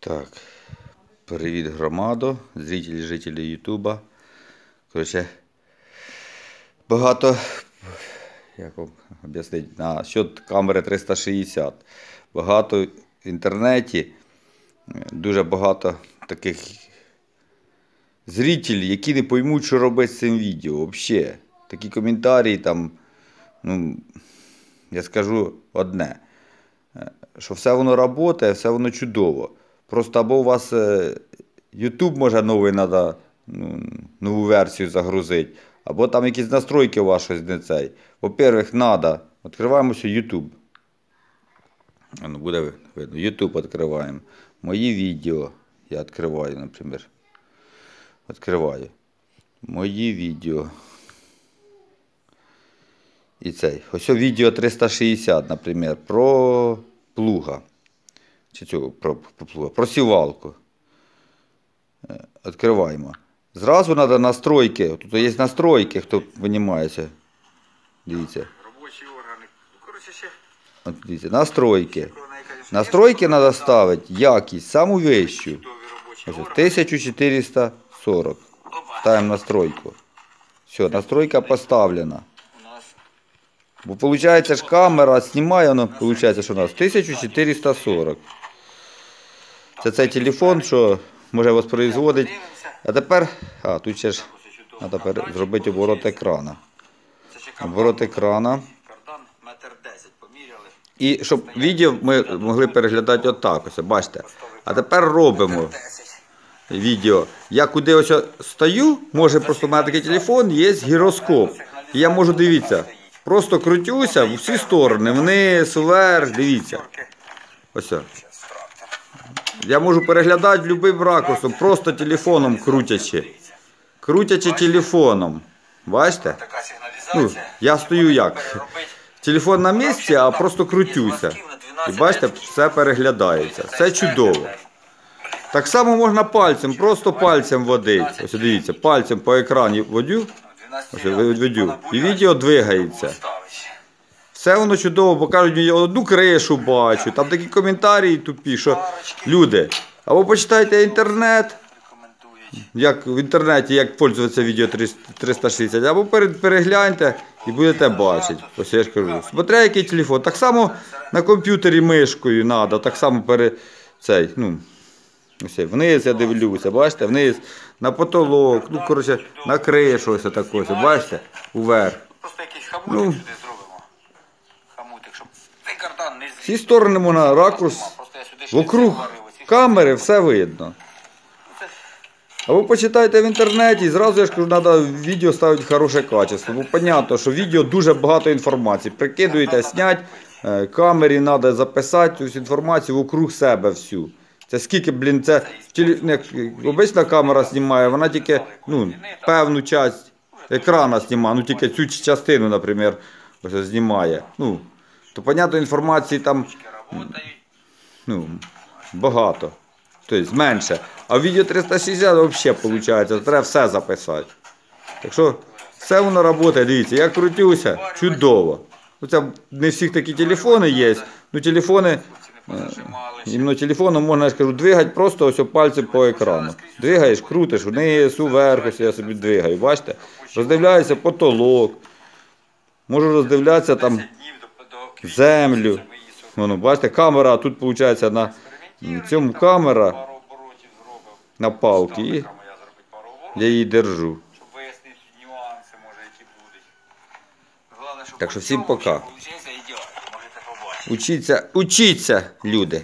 Так, привіт громадо, зрителі, жителі Ютуба. Коротше, багато, як вам об'яснити, на счет камери 360. Багато в інтернеті, е, дуже багато таких зрителів, які не поймуть, що робити з цим відео. Взагалі. Такі коментарі там, ну, я скажу одне що все воно працює, все воно чудово. Просто або у вас е, YouTube може новий треба ну, нову версію загрузити, або там якісь настройки у вас щось не цей. Во-первых, треба. Відкриваємося YouTube. Ну, буде видно. YouTube відкриваємо. Мої відео. Я відкриваю, наприклад. Відкриваю. Мої відео. І цей. Ось відео 360, наприклад, про плуга. Чи цього про, про плуга, про сівалку. Е, Відкриваємо. Зразу треба настройки. Тут є настройки, хто винімається. Дивіться. Робочі органи. Ну, коротше, ще От дивіться. Настройки. Настройки треба ставити якість, саму вищу. чудові робочі Ось, органи. 1440. Ставимо настройку. Все, настройка поставлена. Бо виходить, ж камера знімає, воно виходить, що у нас 1440. Це цей телефон, що може воспроизводить. А тепер. А, тут ще ж треба зробити оборот екрана. Оборот екрана. Кардан метр 10 поміряли. І щоб відео ми могли переглядати отак. Ось, бачите. А тепер робимо відео. Я куди ось стою, може просто в мене такий телефон, є гіроскоп. І я можу дивіться. Просто крутюся в усі сторони, вниз, вверх, дивіться. Ось. Я можу переглядати будь-яким ракурсом, просто телефоном крутячи. Крутячи телефоном. Бачите? Ну, я стою як. Телефон на місці, а просто крутюся. І бачите, все переглядається. Все чудово. Так само можна пальцем, просто пальцем водити. Ось дивіться, пальцем по екрані водю, 12 ось. І відео двигається. Все воно чудово, бо кажуть, я одну кришу бачу. Там такі коментарі тупі, що люди. Або почитайте інтернет, як в інтернеті, як пользуватися відео 360, або перегляньте і будете бачити. Ось я ж кажу. Смотря який телефон. Так само на комп'ютері мишкою треба, так само пере цей, ну, ось вниз я дивлюся, бачите, вниз, на потолок, ну, коротше, на кришу ось так ось, бачите, уверх. Просто якийсь хамутик Ну. сюди зробимо. Хамутик, щоб цей кардан не. Всі сторони можна, ракурс, вокруг камери все видно. Або почитайте в інтернеті, і зразу я ж кажу, треба відео ставити хороше качество. Бо зрозуміло, що відео дуже багато інформації. Прикидуєте, снять, е, камері треба записати цю інформацію вокруг себе всю. Це скільки, блін, це обична камера знімає, вона тільки ну, певну часть екрана знімає, ну тільки цю частину, наприклад, знімає. Ну, то, понятно, інформації там ну, багато. Тобто менше. А відео 360 взагалі виходить, треба все записати. Так що все воно працює, дивіться, я крутюся, чудово. Оце не всіх такі телефони є. Ну телефони. Іменно телефоном можна, я ж кажу, двигати просто ось пальцем по екрану. Двигаєш, крутиш вниз, уверх, ось я собі двигаю, бачите? Роздивляюся потолок. Можу роздивлятися там 10 днів до, до землю. Воно, бачите, камера, тут виходить на цьому камера на палки і Ставлю моя зробить пару оборотів, я її держу. Так що всім пока. Учіться, учіться, люди.